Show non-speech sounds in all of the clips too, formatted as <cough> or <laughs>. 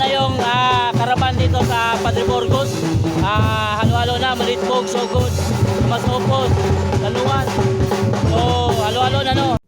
na yung ah, karaban dito sa Padre Burgos. Ah, halo-halo na, Malitbog, Sugod, Masupos, Laluan. So, halo-halo na no.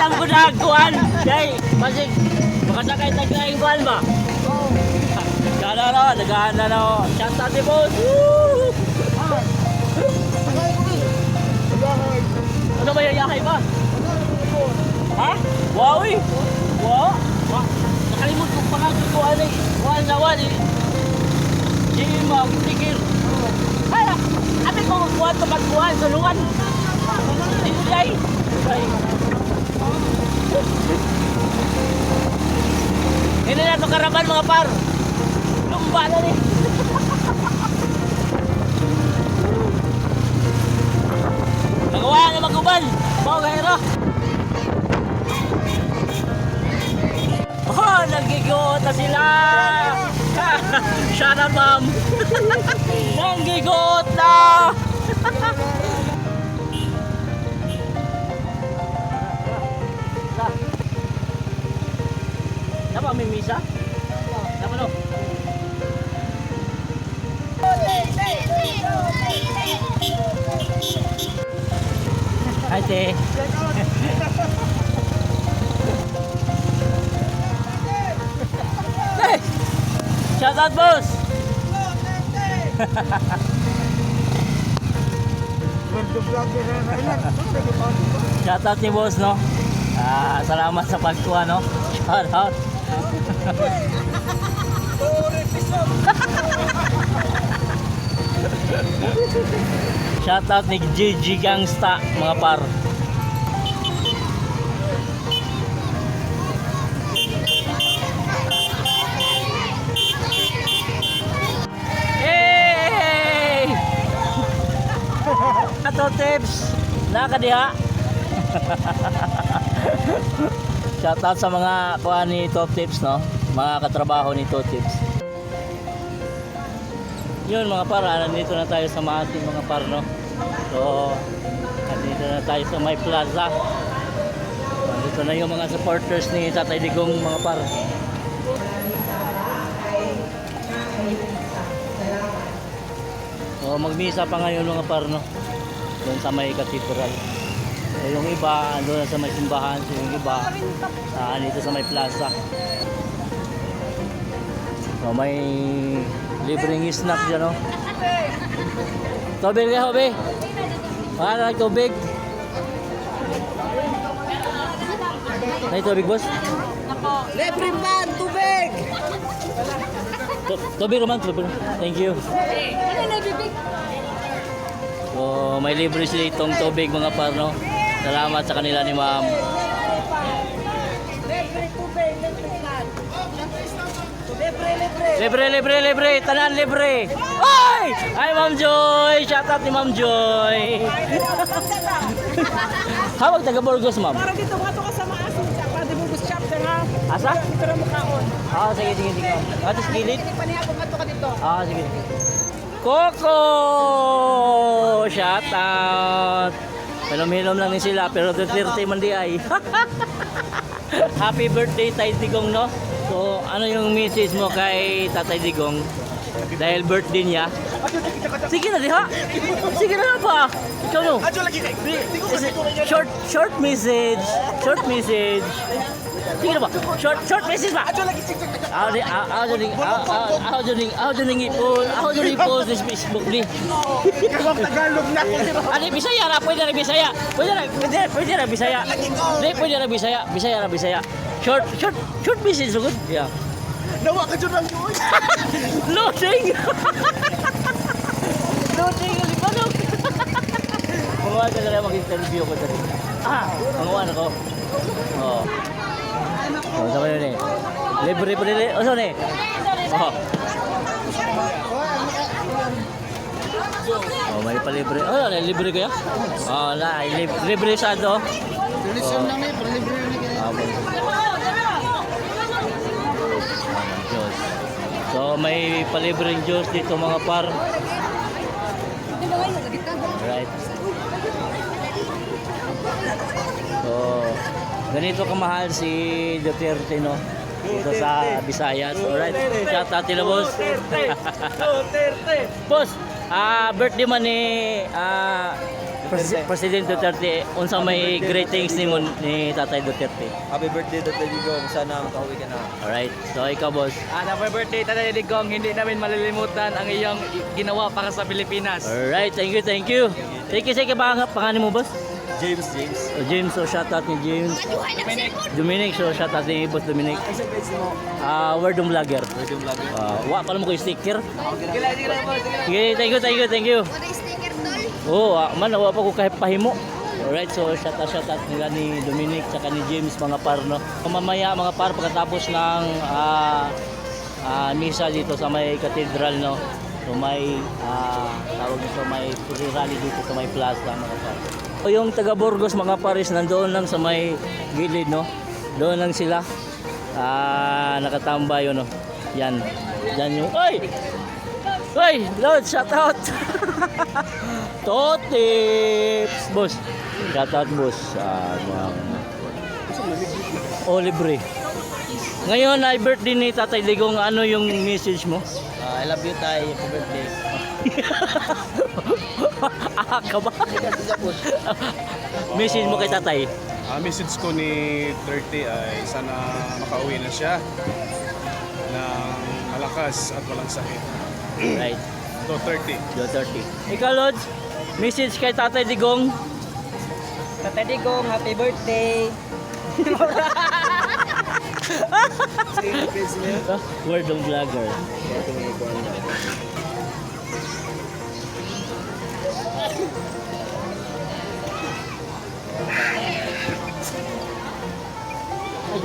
Mat nagandang gunagkuhan! Jay, masig, makasakay taglaing buwan ba? Gana na, nagahan na na. Shout out ni boss! Woo! Ano ba yung yakay ba? Ha? Wow eh! Wow! Wa- Nakalimut ko pa nga ko ano eh. Wal na wal eh. Di mo, tigil. Hala! Ate ko, kuha to magkuhan sa luwan. Di ko day. Ay. Hindi na ito karaban mga par. Lumba na ni. Nagawa na maguban. Bao gahiro. Oh, nagigot na sila! <laughs> Siya <laughs> na, ma'am! Nanggigot na! Dapat may misa? Dapat no? Hi. <laughs> Hey! Shout out, boss! <laughs> Shout out ni boss, no? Ah, salamat sa pagkuha, no? Shout out. <laughs> Shout out ni GG Gangsta, mga par. Hey! Ato tips, nakadiha. <laughs> Shout out sa mga kuha ni Top Tips, no? Mga katrabaho ni Top Tips. Yun mga par, ah, nandito na tayo sa Maasin mga par, no? So, nandito na tayo sa May Plaza. Nandito na yung mga supporters ni Tatay Digong mga par. So, magmisa pa ngayon mga par, no? Doon sa may cathedral. So, yung iba, doon sa may simbahan. So, yung iba, ah, dito sa may plaza. So, may libreng snack dyan, no? Tubig ka, hobe? Para ng tubig. Ay, tubig, boss? Libre pan, tubig! Tu- Tubig naman, tubig. Thank you. So, may libre sila itong tubig mga parno. Salamat sa kanila ni ma'am. Libre libre. Libre, libre. Libre, libre, libre. Tanan libre. Ay! Ay, Ma'am Joy! Shout out ni Ma'am Joy. <laughs> Hawag taga Burgos, ma'am. Para dito nga to ka sa maasin siya. Para di bubus chapter ha. Asa? Dito na mukhaon. Ah, sige, sige, sige. Atis gilid. Hindi pa niya kung ato ka dito. Ah, sige. Coco! Shout out! Hilom-hilom lang din sila, pero 30 man di ay. <laughs> Happy birthday, Tay Digong, no? So, ano yung message mo kay Tatay Digong? Dahil birthday niya. Sige na, diha. Sige na pa. Ikaw no. Short, short message. Short message. Sige na ba? Short, short message ba? Ako din, ako din, ako din, ako din ipon, ako din ipon sa Facebook ni. Kawang Tagalog na. Ano, Bisaya na, pwede na Bisaya. Pwede na, pwede, pwede na Bisaya. Hindi, pwede na Bisaya. Bisaya na Bisaya. Short, short, short message, good. Yeah. Nawa ka dyan lang yun. Loading! Loading yung lipanog! Mga na mag-interview ko dali. Ah! Mga ano ko? Oo. Oh. Oh, sama yun eh. Libre pa nila. Oh, saan eh? Oh. Oh, may palibre. Oh, ano, libre kaya? Oh, na, libre, libre sa ano? Tulisan lang eh, libre na kaya. Ah, bon. Diyos. So may palibreng Diyos dito mga par. Ganito kamahal si Duterte no? Dito sa Visayas. Alright. Shout out nila boss. <laughs> boss, ah birthday man ni ah Pres- President Duterte. Unsa may greetings ni mo ni Tatay Duterte. Happy birthday, Dr. Digong. Sana makauwi ka na. Alright. So ikaw boss. Ah, happy birthday, Tatay Digong. Hindi namin malilimutan ang iyong ginawa para sa Pilipinas. Alright, thank you, thank you. Thank you, sige, pang pangalan mo, boss? James, James. Oh, James, so shout out ni James. Dominic, so shout out ni Boss Dominic. Isang page mo. Ah, word ng vlogger. Yung vlogger. Ah, wa pala mo ko sticker. Sige thank you, thank you, thank you. Sticker tol. Oh, man, nawa pa ko kahit pahimo. Alright, so shout out, shout out nila ni Dominic tsaka ni James mga par, no? Mamaya mga par, pagkatapos ng ah, ah, misa dito sa may cathedral, no? So may, ah, tawag nito, may rally dito sa may plaza, mga par. O yung taga Burgos, mga pares, nandoon lang sa may gilid, no? Doon lang sila. Ah, nakatambay, yun, no? Yan. Yan yung, ay! Hoy, Lord, shout out. <laughs> Totips, boss. Shout out, boss. Ah, mga... Oh, libre. Ngayon ay birthday ni Tatay Digong. Ano yung message mo? Ah, I love you, Tay. Happy birthday. <laughs> ah, ka ba? message mo kay Tatay. Ang message ko ni 30 ay sana makauwi na siya ng malakas at walang sakit. Right. So 30. Do 30. Ikaw, Lods. Message kay Tatay Digong. Tatay Digong, happy birthday. Ah, <laughs> Word ng vlogger. Ay, <laughs> di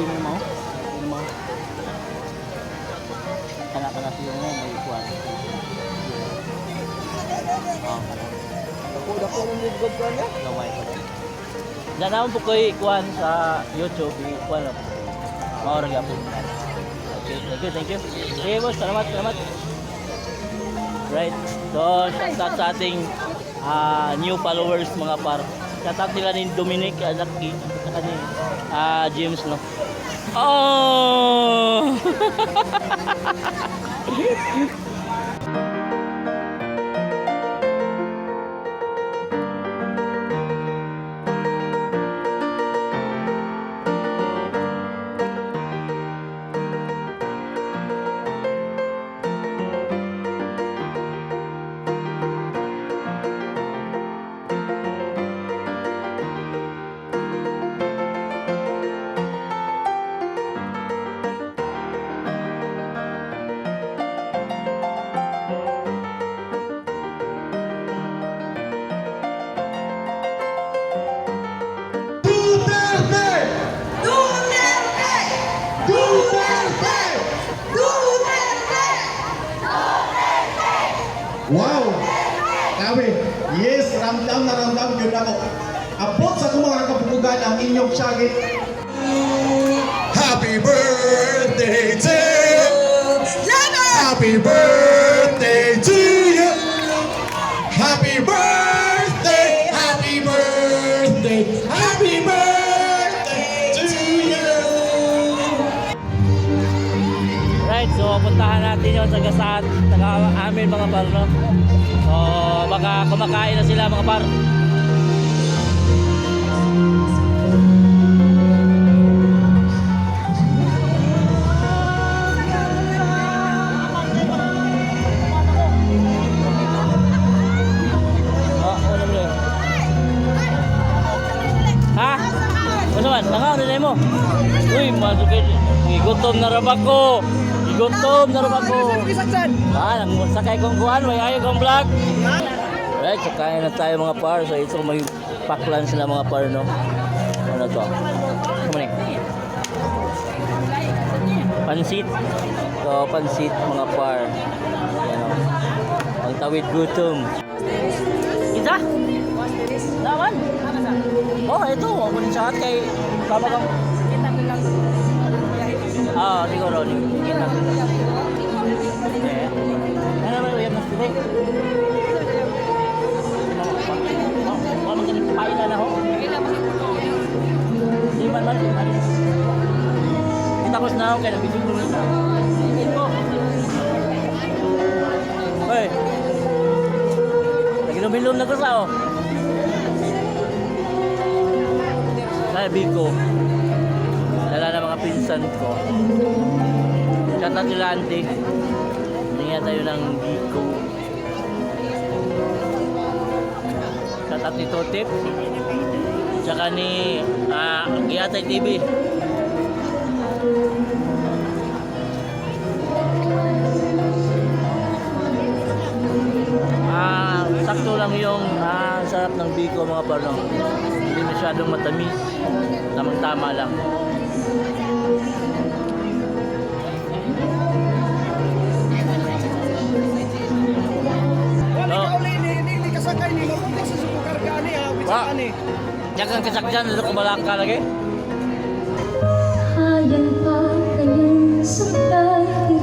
mo mo. Di mo. Kana kana siya mo may kuwan. Ah, Dako, dako ng ligod ko niya. gaway ko. Diyan naman po ko'y kuwan sa YouTube, kuwan na po. Maurang yapon. Okay, thank you, thank you. Okay, boss, salamat, salamat. Right. So, shout out sa ating ah, new followers mga par. Shout out nila ni Dominic, uh, saka ni ah, James, no? Oh! <laughs> Yes, ramdam na ramdam yun ako. Abot sa mga kapupugan ang inyong syagit. Happy birthday to you! Happy birthday to you! Happy birthday! Happy birthday! Happy birthday to you! Right, so puntahan natin yung taga saan, taga amin mga par, no? So, baka kumakain na sila mga par ano ano Uy, masuk ke igutom na rabak ko. Igutom na rabak ko. Ah, sakay kong kuan, may ayo kong vlog. Right, so kain na tayo mga par. So ito may paklan sila mga par, no? Ano to? Ano ni? Pansit. So, pansit mga par. Yan o. Ang tawid gutom. Isa? Naman? Oh, ito. Ako din sa hat kay Kama kang... Ah, siguro. Kita. Eh. Ano ba yung mas titik? Wala man ganit pailan na ho. Di man man. Kita ko na ako kaya nabisig ko na. Hoy. Naginom-inom na ko sa oh. Sabi ko, dala na mga pinsan ko. Shout out nila auntie. Tingnan tayo ng Biko. Out ni Totip. Tsaka ni ah, Giatay TV. Ah, sakto lang yung ah, sarap ng biko mga parang hindi masyadong matamis. Tamang tama lang. Wa. Diyan kang kasakyan, dito kumalaka lagi. Ayan pa kayang sakay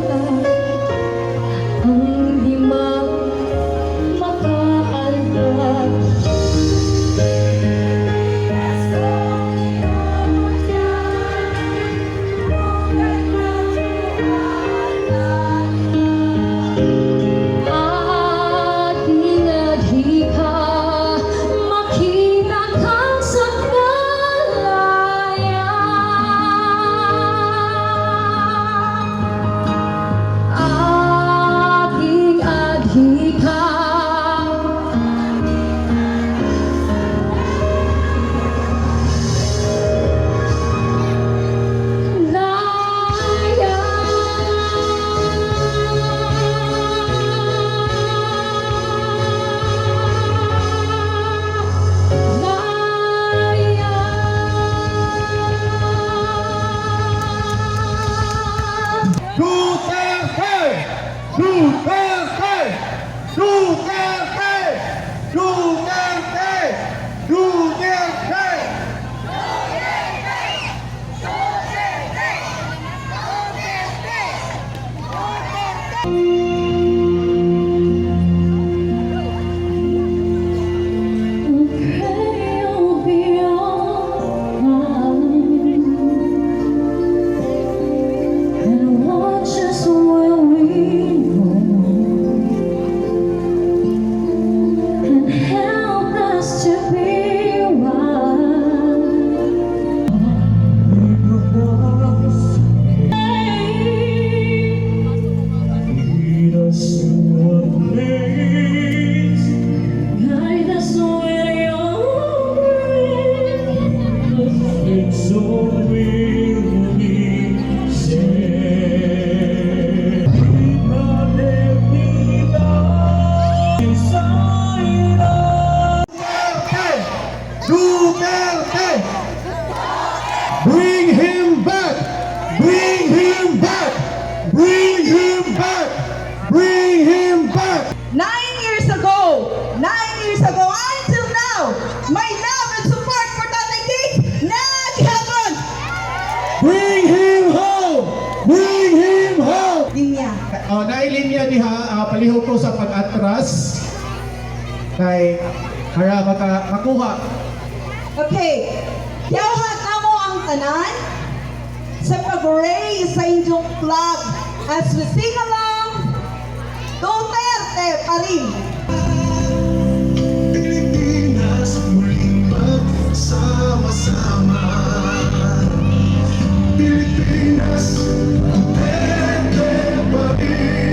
diha, uh, palihog ko sa pag-atras kay para maka, makuha. Okay, yawhat na mo ang tanan sa pag-raise sa inyong flag as we sing along, Duterte pa rin. Pilipinas muling magsama-sama. Pilipinas, Duterte pa rin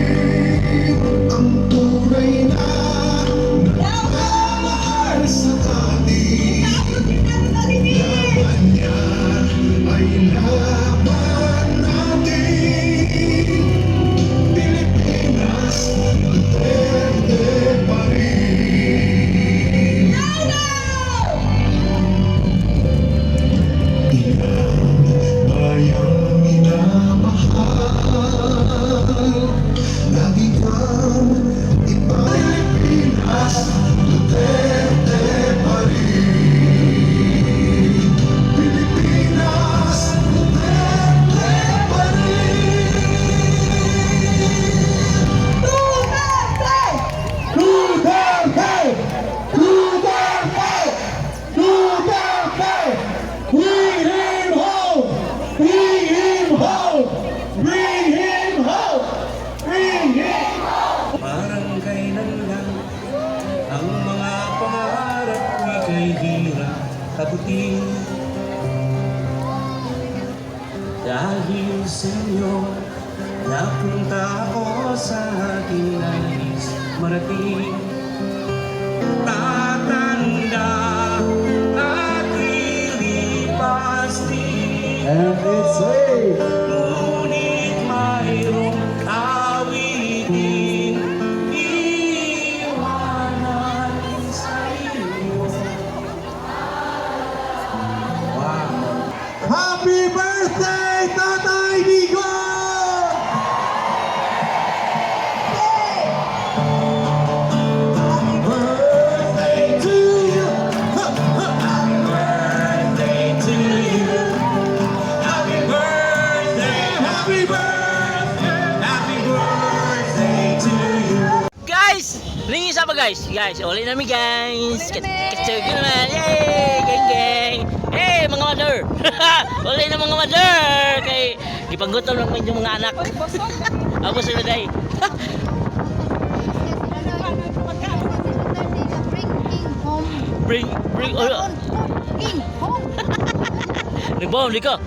Ba guys? Guys, uli namin guys! Katsug naman! Yay! Gang gang! Hey mga mother! <laughs> uli na mga mother! Kay gipanggutom naman yung mga anak. Abo sila day. Bring, bring, oh, <laughs> nag-bomb di ka.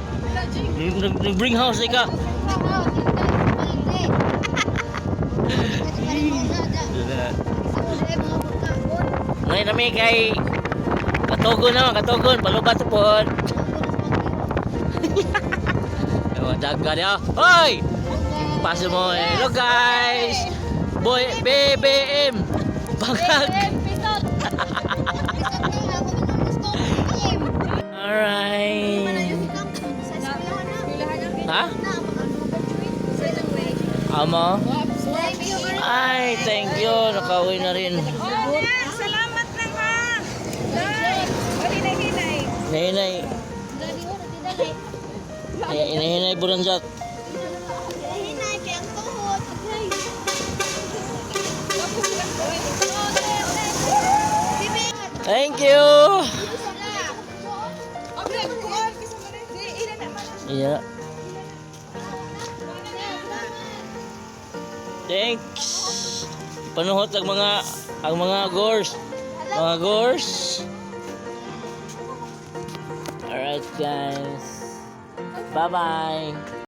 Nag- Nag-bring house di ka. Kami kay Katugon naman, Katugon, palubat po. Ewan, daga niya. Hoy! Paso mo. eh. Hello guys! Boy, BBM! Bangag! Alright. Ha? Amo? Ay, thank you. Nakauwi na rin. Salamat na ha! Wali na hinay. Nahinay. Eh, Inahinay bulanjak. Hinay, kaya ang tuhod. Thank you! Yeah. Thanks. Panuhot ang mga ang mga gores. Mga gores. Guys. Bye-bye.